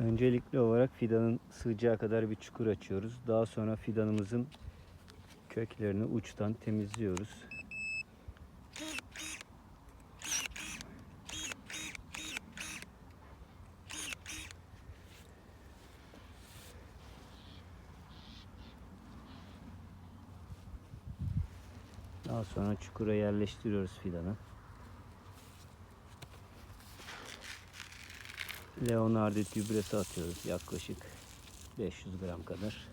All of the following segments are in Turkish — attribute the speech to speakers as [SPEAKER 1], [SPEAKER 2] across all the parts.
[SPEAKER 1] Öncelikli olarak fidanın sığacağı kadar bir çukur açıyoruz. Daha sonra fidanımızın köklerini uçtan temizliyoruz. Daha sonra çukura yerleştiriyoruz fidanı. Leonardit gübresi atıyoruz yaklaşık 500 gram kadar.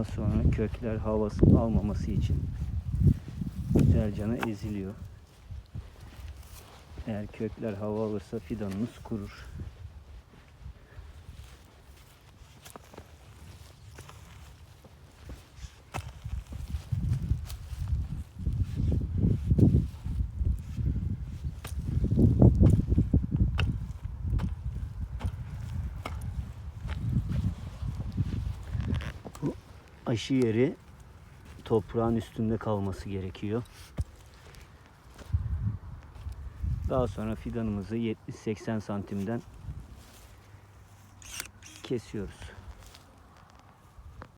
[SPEAKER 1] Daha sonra kökler havası almaması için güzelce eziliyor. Eğer kökler hava alırsa fidanımız kurur. Aşı yeri toprağın üstünde kalması gerekiyor. Daha sonra fidanımızı 70-80 santimden kesiyoruz.